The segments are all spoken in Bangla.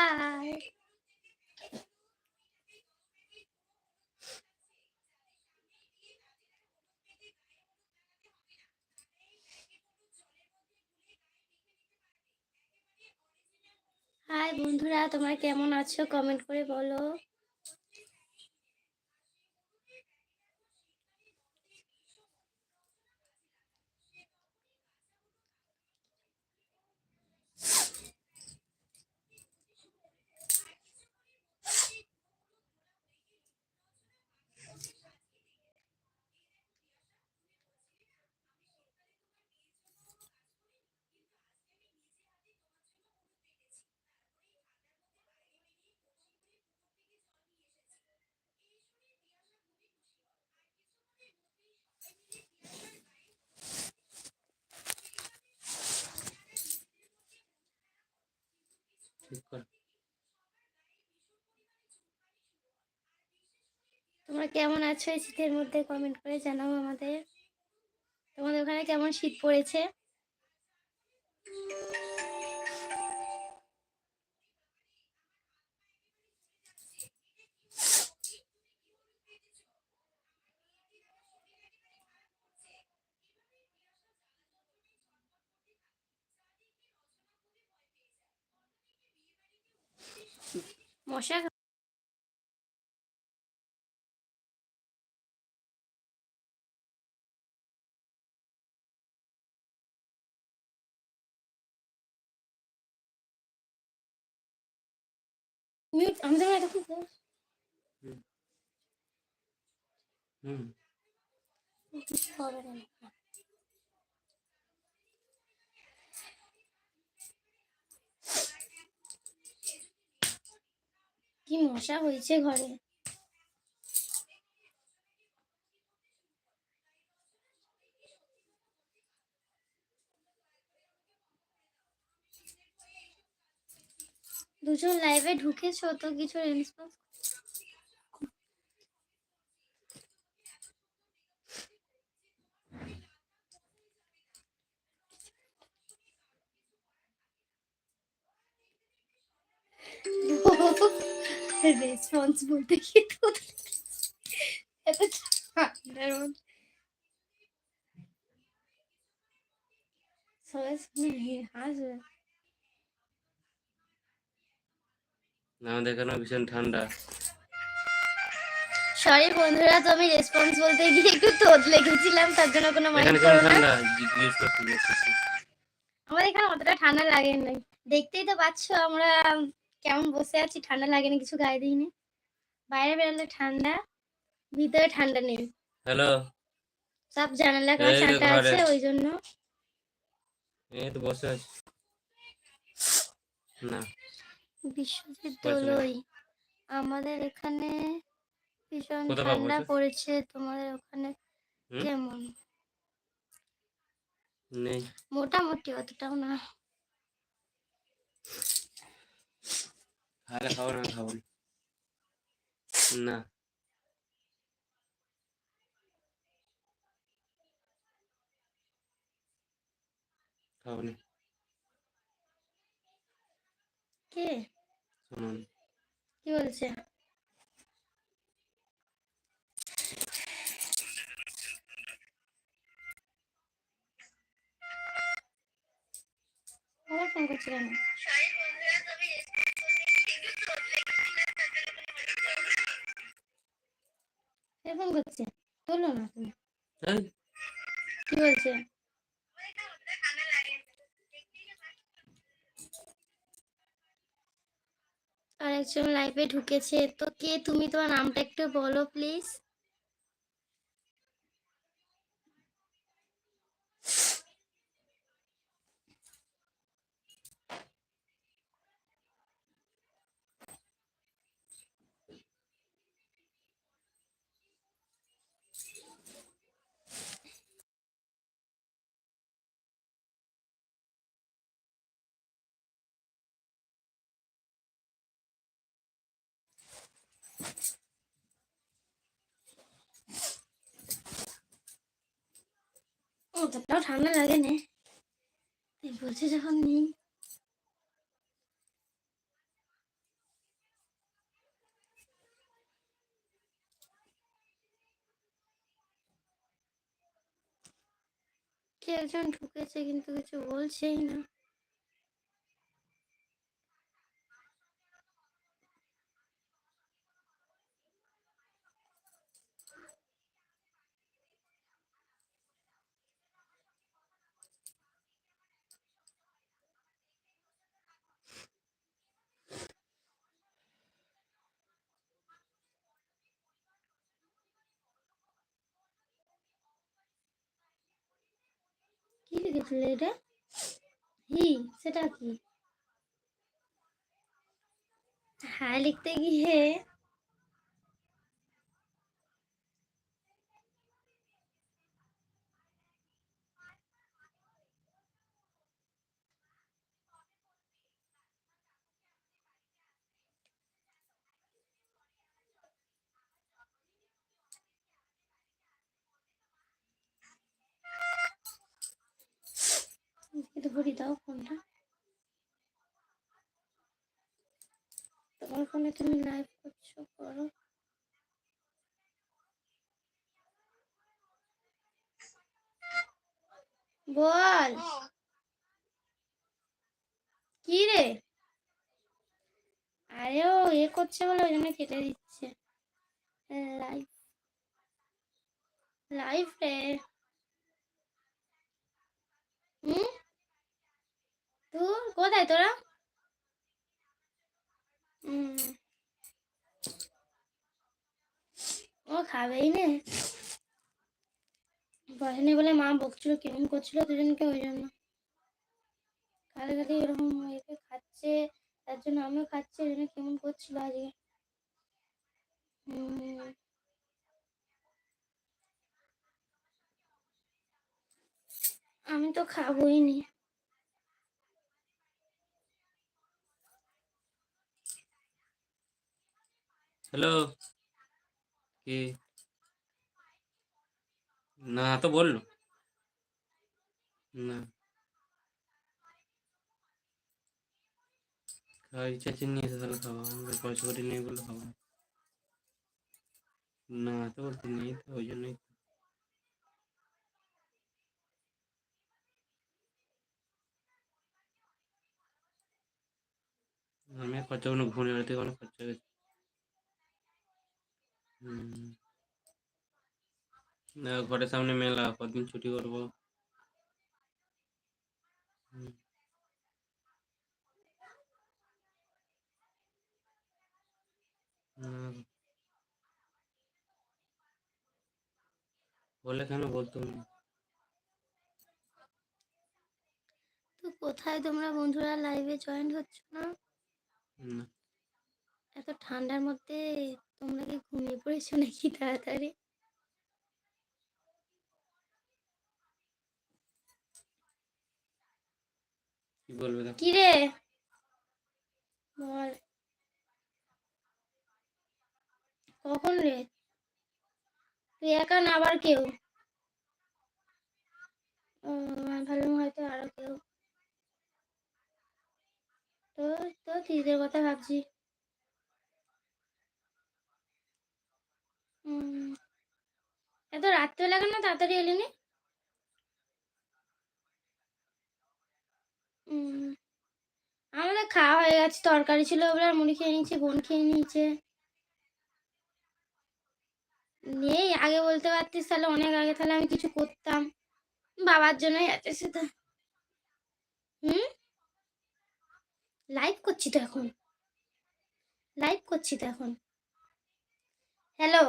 হাই হাই বন্ধুরা তোমরা কেমন আছো? কমেন্ট করে বলো। তোমরা কেমন আছো এই শীতের মধ্যে? কমেন্ট করে জানাও আমাদের। তোমাদের ওখানে কেমন শীত পড়েছে? Mute, I'm gonna look this. Hmm. Hmm. কি মশা হয়েছে ঘরে? দুজন লাইভে ঢুকেছো তো কিছু রেসপন্স রেসপন্স বলতে কি তো এত ঠান্ডার মধ্যে। সবাই শুনে হাসবে আমাদের ভীষণ ঠান্ডা। সরি বন্ধুরা তো আমি রেসপন্স বলতে গিয়ে একটু তোদলে গেছিলাম তার জন্য কোনো মাইন্ড এখানে করো না। আমাদের এখানে অতটা ঠান্ডা লাগে না দেখতেই তো পাচ্ছ আমরা কেমন বসে আছি? ঠান্ডা লাগেনি কিছু গায়ে দিইনি। বাইরে বেরোলে ঠান্ডা ভিতরে ঠান্ডা নেই। হ্যালো। সব জানালা যে কাঁচা আছে ওই জন্য। এই তো বসে আছি। না। বিশ্বজিৎ। দোলই আমাদের এখানে ভীষণ ঠান্ডা পড়েছে তোমাদের ওখানে? কেমন? নেই। মোটামুটি অতটাও না। খালে খাব না খাব না না কে শুনুন কি বলছে আবার ফোন করছে কেন তোলো না তুমি কি বলছে? আর একজন লাইভে ঢুকেছে। তো কে তুমি তোমার নামটা একটু বলো প্লিজ 어, 나 장난 나겠네. 뭐지, 사장님? কে একজন ঢুকেছে কিন্তু কিছু বলছেই না লিখেছিল এটা হি সেটা কি? হ্যাঁ লিখতে গিয়ে ধরি দাও ফোনটা। তোমার ফোনে তুমি লাইভ করছ, করো। বল। কি রে? আরে ও এ করছে বলে ওই জন্য কেটে দিচ্ছে। লাইভ লাইভ রে হুম তুই কোথায় তোরা ও খাবেই নে বসেনি বলে মা বকছিল কেমন করছিল দুজনকে ওই জন্য খালি খালি এরকম একে খাচ্ছে তার জন্য আমিও খাচ্ছি ওই জন্য কেমন করছিল আজকে হুম আমি তো খাবোই নি হ্যালো? কি? না, তো বলল। না। খাওয়া ইচ্ছা এসে তাহলে খাওয়া আমাদের পয়সা করে নেই বলে খাওয়া না তো বলতে নেই তো, ওই জন্যই আমি খরচা কোনো ঘুরে বেড়াতে অনেক খরচা গেছে। ঘরের সামনে মেলা কদিন ছুটি করব। বলে কেন বলতুম না তো কোথায় তোমরা বন্ধুরা লাইভে জয়েন হচ্ছ না। এত ঠান্ডার মধ্যে তোমরা কি ঘুমিয়ে পড়েছো নাকি তাড়াতাড়ি? কি বলবে কি রে বল। কখন রে? তুই একা না আবার কেউ? ভাবলাম হয়তো আরও কেউ। তো তো দিদিদের কথা ভাবছি। এত রাত্রে কেন তাড়াতাড়ি এলি নি আমাদের খাওয়া হয়ে গেছে, তরকারি ছিল ওগুলো আর মুড়ি খেয়ে নিয়েছে বোন খেয়ে নিয়েছে। নেই, আগে বলতে পারতিস তাহলে, অনেক আগে তাহলে আমি কিছু করতাম। বাবার জন্যই আছে সেটা। হুম? লাইভ করছি তো এখন। লাইভ করছি তো এখন। হ্যালো।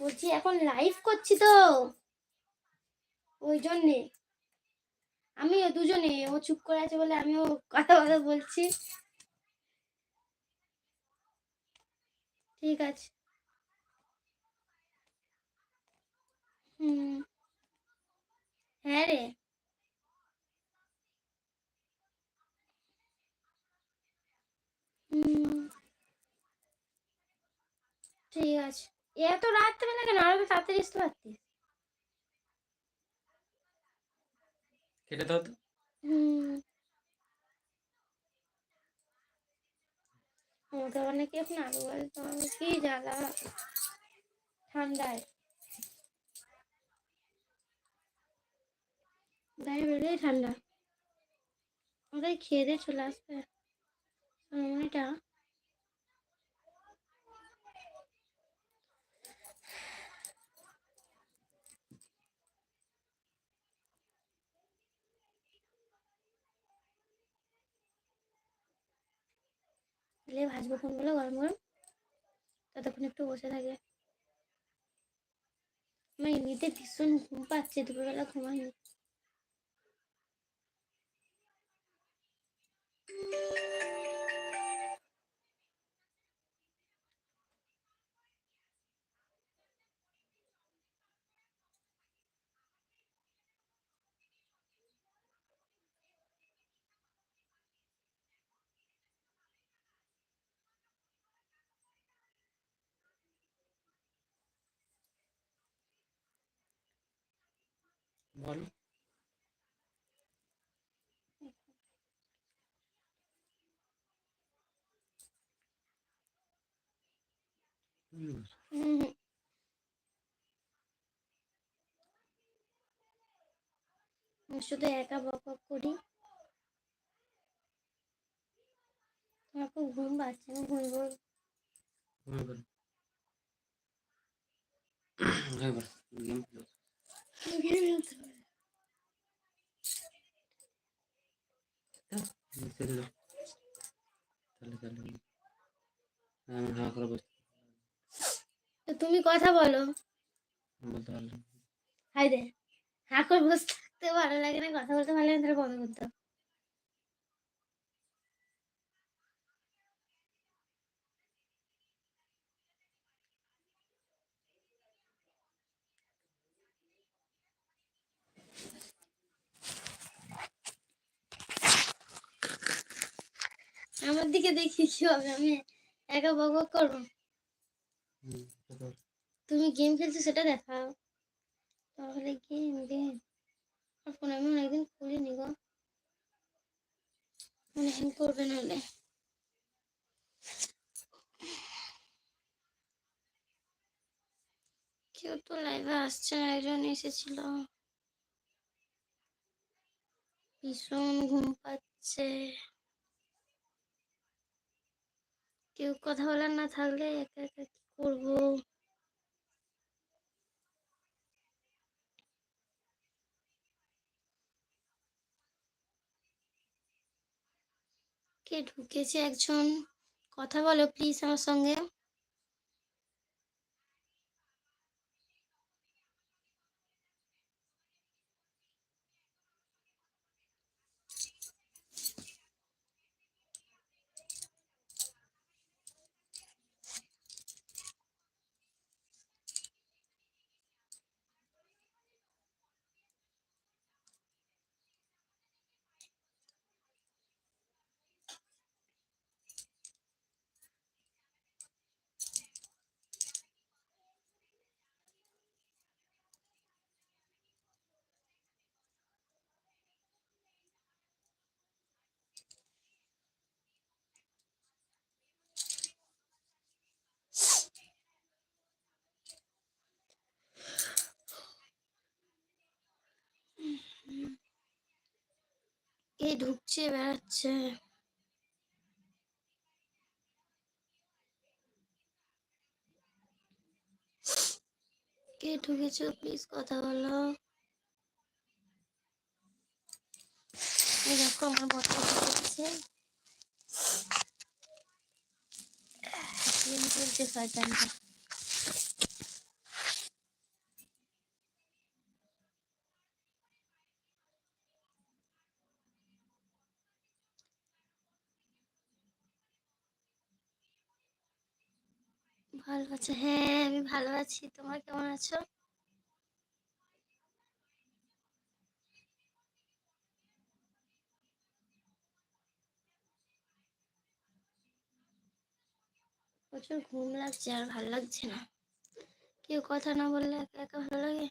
বলছি, এখন লাইভ করছি তো। ওই জন্যে। আমিও দুজনে, ও চুপ করে আছে বলে আমিও কথা কথা বলছি। ঠিক আছে। হুম। হ্যাঁ রে। হুম। ঠিক আছে। এত রাত্রে না কেন? আরও তাড়াতাড়ি আসতে পারতিস। কেটে দাও তো। হুম। আমাকে অনেকে এখন আলু বলে তোমার কি জ্বালা? ঠান্ডায়। বাইরে বেরোলেই ঠান্ডা। ওটাই খেয়ে দিয়ে চলে আসবে। সময়টা এলে ভাজবো কোনগুলো গরম গরম। ততক্ষণ একটু বসে থাকে। আমার এমনিতে ভীষণ ঘুম পাচ্ছে দুপুরবেলা ঘুমাইনি। Thank হুম, আমি শুধু একা বক করি আমার খুব ঘুম পাচ্ছে আমি পড়ো। ঘুমিয়ে পড়ো, গেম খেলো। তুমি কথা বলো। বলতে পারলাম হাই দে হা করে বসে থাকতে ভালো লাগে না কথা বলতে ভালো লাগে না তাহলে বন্ধ করতে আমার দিকে দেখি কি হবে? আমি একা বক বক করব। তুমি গেম খেলছো সেটা দেখাও। তাহলে গেম গেম আর ফোন আমি অনেকদিন খুলিনি গো। মনে হ্যাং করবে নাহলে। কেউ তো লাইভে আসছে না একজন এসেছিল। ভীষণ ঘুম পাচ্ছে। কেউ কথা বলার না থাকলে একা একা কি করব? কে ঢুকেছে একজন? কথা বলো প্লিজ আমার সঙ্গে। কে ঢুকছে বেড়াচ্ছে। কে ঢুকেছো প্লিজ কথা বলো। দেখো আমার বটল ঢুকেছে। শয়তানটা ভালো আছে? হ্যাঁ আমি ভালো আছি। তোমরা কেমন আছো? প্রচুর ঘুম লাগছে আর ভালো লাগছে না। কেউ কথা না বললে একা একা ভালো লাগে?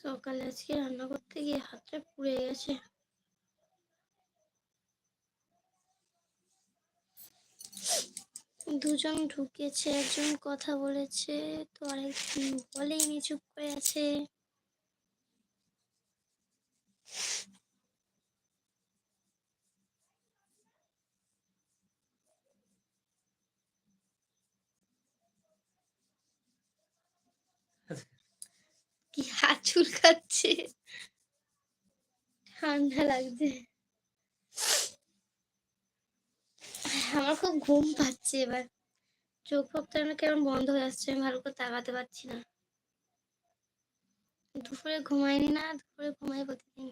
সকালে আজকে রান্না করতে গিয়ে হাতটা পুড়ে গেছে। দুজন ঢুকেছে, একজন কথা বলেছে, তো আরেকজন বলেইনি চুপ করে আছে। হাত চুলকাচ্ছে ঠান্ডা লাগছে। আমার খুব ঘুম পাচ্ছে এবার। চোখ ফোক তো কেমন বন্ধ হয়ে আসছে, আমি ভালো করে তাকাতে পারছি না। দুপুরে ঘুমাইনি না, দুপুরে ঘুমাই প্রতিদিন।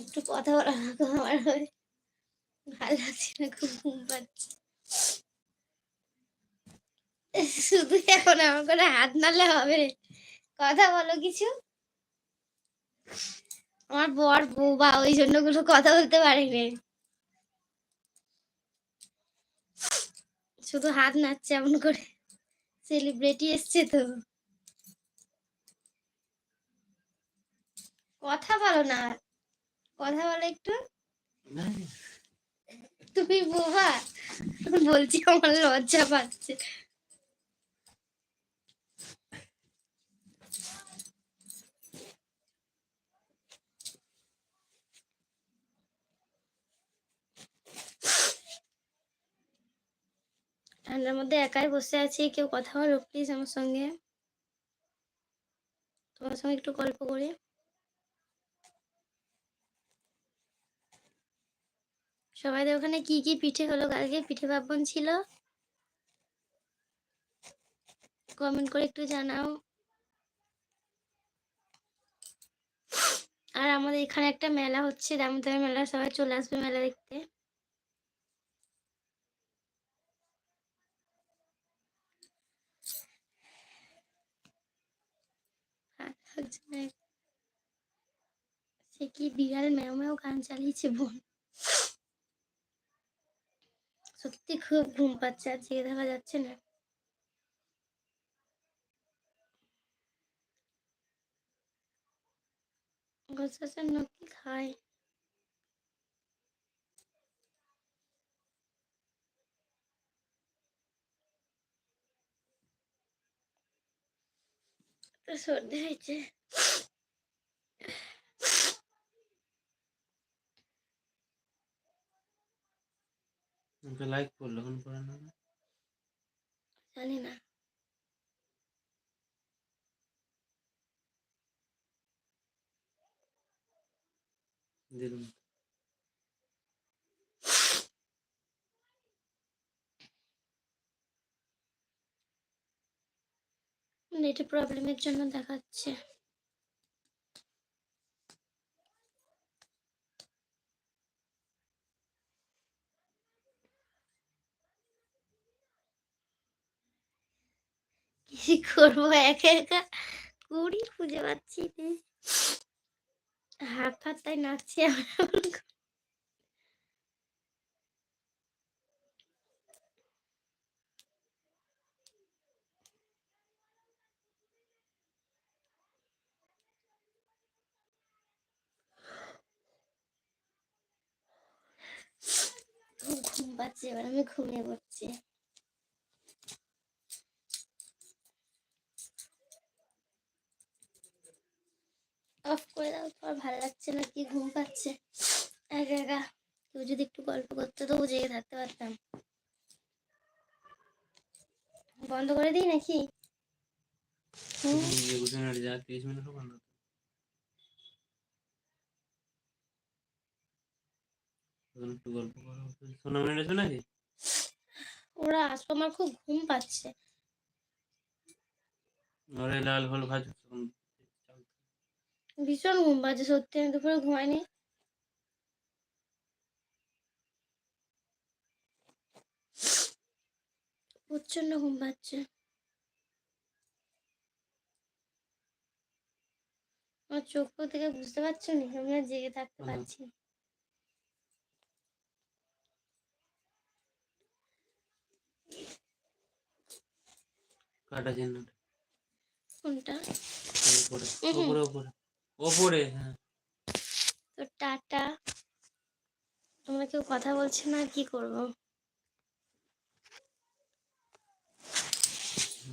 একটু কথা বলো না গো আমার ভালো লাগছে না, খুব ঘুম পাচ্ছে। শুধু এখন আমার করে হাত নাড়লে হবে কথা বলো কিছু। আমার বর বৌবা ওই জন্য কোনো কথা বলতে পারেনি। শুধু হাত নাড়ছে এমন করে। সেলিব্রিটি এসছে তো। কথা বলো না। কথা বলো একটু। তুমি বোবা? বলছি আমার লজ্জা পাচ্ছে। ঠান্ডার মধ্যে একাই বসে আছি কেউ কথা বলো প্লিজ আমার সঙ্গে। তোমার সঙ্গে একটু গল্প করি। সবাইদের ওখানে কি কি পিঠে হলো? কালকে পিঠে পার্বণ ছিল। কমেন্ট করে একটু জানাও। আর আমাদের এখানে একটা মেলা হচ্ছে দামোদর মেলা, সবাই চলে আসবে মেলা দেখতে। সে কি বিড়াল ম্যাও ম্যাও গান চালিয়েছে বোন। সত্যি খুব ঘুম পাচ্ছে আর জেগে দেখা যাচ্ছে না। গোসাসের নকি খায়? সর্দি হয়েছে। লাইক করল এখন করে না জানি না। দিলুম। নেটের প্রবলেমের জন্য দেখাচ্ছে। কি করব? একা একা কুড়ি খুঁজে পাচ্ছি হাত হাত তাই নাচছি আমার ঘুম পাচ্ছে, এবার আমি ঘুমিয়ে পড়ছি। অফ করে দাও তোমার ভালো লাগছে না কি ঘুম পাচ্ছে? একা একা কেউ যদি একটু গল্প করতে তবু জেগে থাকতে পারতাম। বন্ধ করে দিই নাকি? ওরা আসলো আমার খুব ঘুম পাচ্ছে। লাল হল ভাজ ভীষণ ঘুম পাচ্ছে সত্যি আমি দুপুরে ঘুমাইনি। প্রচণ্ড ঘুম পাচ্ছে আমার চোখ থেকে বুঝতে পারছ নি? আমি আর জেগে থাকতে পারছি কাটা কোনটা? উপরে উপরে। ওপরে হ্যাঁ। তো টাটা। তোমরা কেউ কথা বলছে না কি করব?